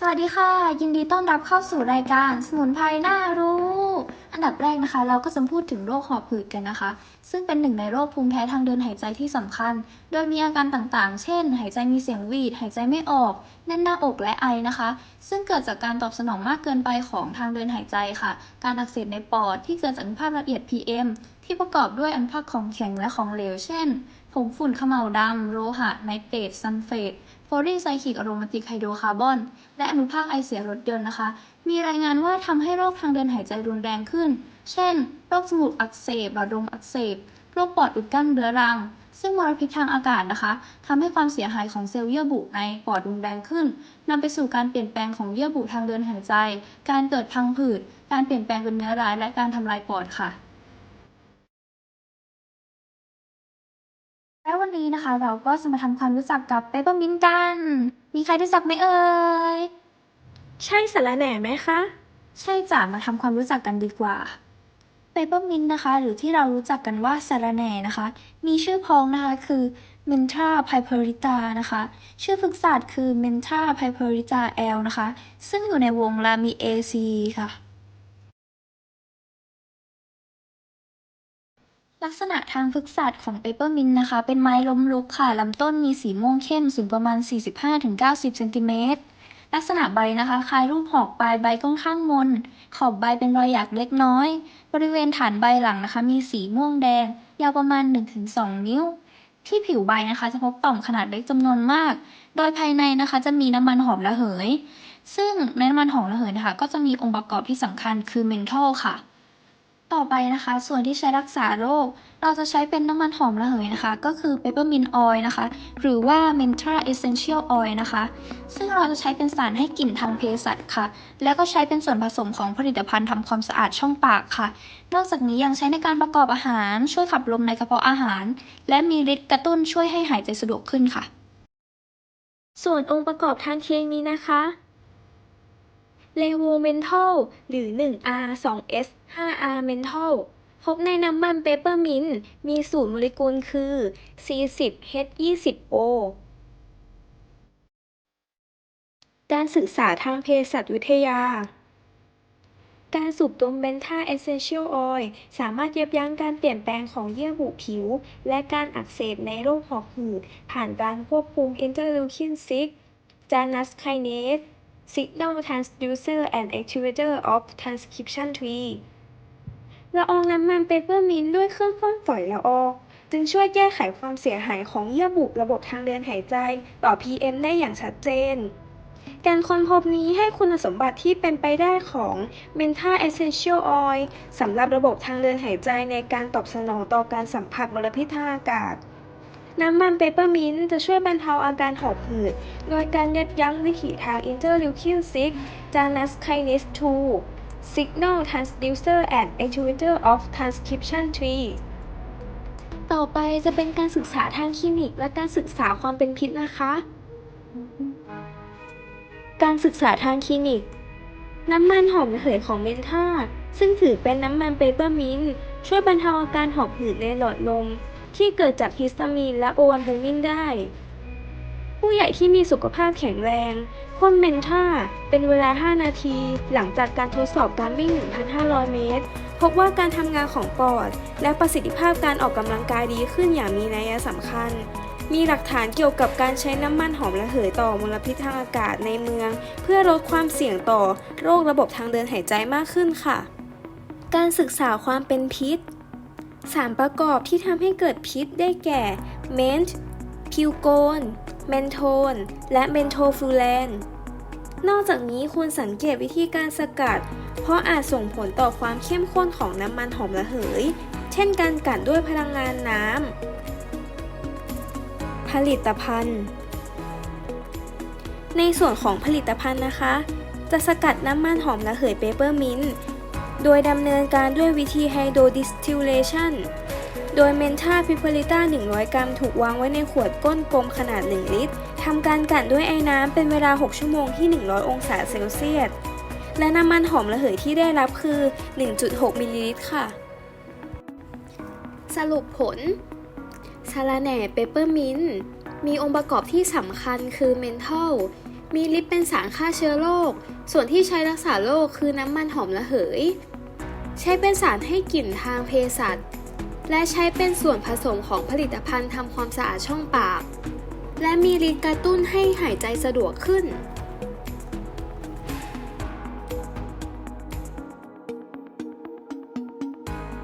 สวัสดีค่ะ ยินดีต้อนรับเข้าสู่รายการสมุนไพรน่ารู้ อันดับแรกนะคะ เราก็จะพูดถึงโรคหอบหืดกันนะคะ ซึ่งเป็นหนึ่งในโรคภูมิแพ้ทางเดินหายใจที่สำคัญ โดยมีอาการต่างๆ เช่น หายใจมีเสียงหวีด หายใจไม่ออก แน่นหน้าอกและไอนะคะ ซึ่งเกิดจากการตอบสนองมากเกินไปของทางเดินหายใจค่ะ การอักเสบในปอดที่เกิดจากอนุภาคละเอียด PM ที่ประกอบด้วยอนุภาคของแข็งและของเหลว เช่น ผงฝุ่นเขม่าวดำ โลหะ ไนเตรตซัลเฟตโพลีไซคลิกอะโรมาติกไฮโดรคาร์บอน และอนุภาคไอเสียรถยนต์นะคะ มีรายงานว่าทำให้โรคทางเดินหายใจรุนแรงขึ้น เช่น โรคจมูกอักเสบหลอดลมอักเสบ โรคปอดอุดกั้นเรื้อรัง ซึ่งมลพิษทางอากาศนะคะทำให้ความเสียหายของเซลล์เยื่อบุในปอดรุนแรงขึ้นนำไปสู่การเปลี่ยนแปลงของเยื่อบุทางเดินหายใจ การเกิดพังผืด การเปลี่ยนแปลงเป็นเนื้อร้ายและการทำลายปอดค่ะ และวันนี้นะคะ เราก็จะมาทำความรู้จักกับเปเปอร์มินต์กัน มีใครรู้จักไหมเอ่ย ใช่สาระแหน่ไหมคะ ใช่จ้ะมาทำความรู้จักกันดีกว่า เปเปอร์มินต์นะคะ หรือที่เรารู้จักกันว่าสาระแหน่นะคะ มีชื่อพ้องนะคะคือ Mentha piperita นะคะ ชื่อพฤกษศาสตร์คือ Mentha piperita L นะคะ ซึ่งอยู่ในวง Lamiaceae ค่ะ ลักษณะทางพฤกษศาสตร์ของเปเปอร์มินต์นะคะ เป็นไม้ล้มลุกค่ะลำต้นมีสีม่วงเข้มสูงประมาณ 45-90 เซนติเมตร ลักษณะใบนะคะ คล้ายรูปหอกปลายใบค่อนข้างมน ขอบใบเป็นรอยหยักเล็กน้อย บริเวณฐานใบหลังนะคะ มีสีม่วงแดง ยาวประมาณ 1-2 นิ้ว ที่ผิวใบนะคะ จะพบต่อมขนาดเล็กจำนวนมาก โดยภายในนะคะจะมีน้ำมันหอมระเหย ซึ่งในน้ำมันหอมระเหยนะคะ ก็จะมีองค์ประกอบที่สำคัญคือเมนทอลค่ะ ต่อไปนะคะ ส่วนที่ใช้รักษาโรค เราจะใช้เป็นน้ำมันหอมระเหยนะคะ ก็คือ peppermint oil นะคะ หรือว่า menthol essential oil นะคะ ซึ่งเราจะใช้เป็นสารให้กลิ่นทางเภสัชค่ะ แล้วก็ใช้เป็นส่วนผสมของผลิตภัณฑ์ทำความสะอาดช่องปากค่ะ นอกจากนี้ยังใช้ในการประกอบอาหาร ช่วยขับลมในกระเพาะอาหาร และมีฤทธิ์กระตุ้นช่วยให้หายใจสะดวกขึ้นค่ะ ส่วนองค์ประกอบทางเคมีนะคะ เลโวเมนทอลหรือ 1R 2S 5R เมนทอลพบในน้ำมันเปเปอร์มินต์มีสูตรโมเลกุลคือ C10H20O การศึกษาทางเภสัชวิทยา การสูบดมเบนท่าเอเซนเชียลออยล์สามารถยับยั้งการเปลี่ยนแปลงของเยื่อบุผิว และการอักเสบในโรคหอบหืดผ่านการควบคุมอินเตอร์ลิวคิน6จานัสไคเนส Signal Transducer and Activator of Transcription Tree ละอองน้ำมันเปเปอร์มินต์ด้วยเครื่องพ่นฝอยละอองจึงช่วยแก้ไขความเสียหายของเยื่อบุระบบทางเดินหายใจต่อ PM ได้อย่างชัดเจน การค้นพบนี้ให้คุณสมบัติที่เป็นไปได้ของ Menta Essential Oil สำหรับระบบทางเดินหายใจในการตอบสนองต่อการสัมผัสมลพิษทางอากาศ น้ำมันเปเปอร์มินต์จะช่วยบรรเทาอาการหอบหืด โดยการยับยั้งวิถีทางอินเตอร์ลิวคิน6จานัสไคเนส2 Signal Transducer and Activator of Transcription Tree ต่อไปจะเป็นการศึกษาทางคลินิกและการศึกษาความเป็นพิษนะคะ การศึกษาทางคลินิก น้ำมันหอมระเหยของเมนทาซึ่งถือเป็นน้ำมันเปเปอร์มินต์ช่วยบรรเทาอาการหอบหืดในหลอดลม ที่เกิดจากฮิสตามีนและโอวัลบูมินได้ ผู้ใหญ่ที่มีสุขภาพแข็งแรงพ่นเมนท่าเป็นเวลา 5 นาที หลังจากการทดสอบการวิ่ง 1,500 เมตร พบว่าการทำงานของปอด และประสิทธิภาพการออกกำลังกายดีขึ้นอย่างมีนัยสำคัญ มีหลักฐานเกี่ยวกับการใช้น้ำมันหอมระเหยต่อมลพิษทางอากาศในเมือง เพื่อลดความเสี่ยงต่อโรคระบบทางเดินหายใจมากขึ้นค่ะ การศึกษาความเป็นพิษ สารประกอบที่ทำให้เกิดพิษได้แก่เมนต์พิวโกน เมนโทน และเมนโทฟูแลน นอกจากนี้ควรสังเกตวิธีการสกัด เพราะอาจส่งผลต่อความเข้มข้นของน้ำมันหอมระเหย เช่นการกลั่นด้วยพลังงานน้ำ ผลิตภัณฑ์ ในส่วนของผลิตภัณฑ์นะคะ จะสกัดน้ำมันหอมระเหยเปเปอร์มินต์ โดยดำเนินการด้วยวิธีไฮโดรดิสทิลเลชันโดยเมนท่าพิพลิต้า 100 กรัมถูกวางไว้ในขวดก้นกลมขนาด 1 ลิตร ทำการกั่นด้วยไอ้น้ำเป็นเวลา 6 ชั่วโมงที่ 100 องศาเซลเซียส และน้ำมันหอมระเหยที่ได้รับคือ 1.6 มิลลิลิตรค่ะ สรุปผลสาระแหน่เปเปอร์มินต์มีองค์ประกอบที่สำคัญคือเมนทอล มีลิปเป็นสารฆ่าเชื้อโรค ส่วนที่ใช้รักษาโรคคือน้ำมันหอมระเหย ใช้เป็นสารให้กลิ่นทางเภสัช และใช้เป็นส่วนผสมของผลิตภัณฑ์ทำความสะอาดช่องปาก และมีฤทธิ์กระตุ้นให้หายใจสะดวกขึ้น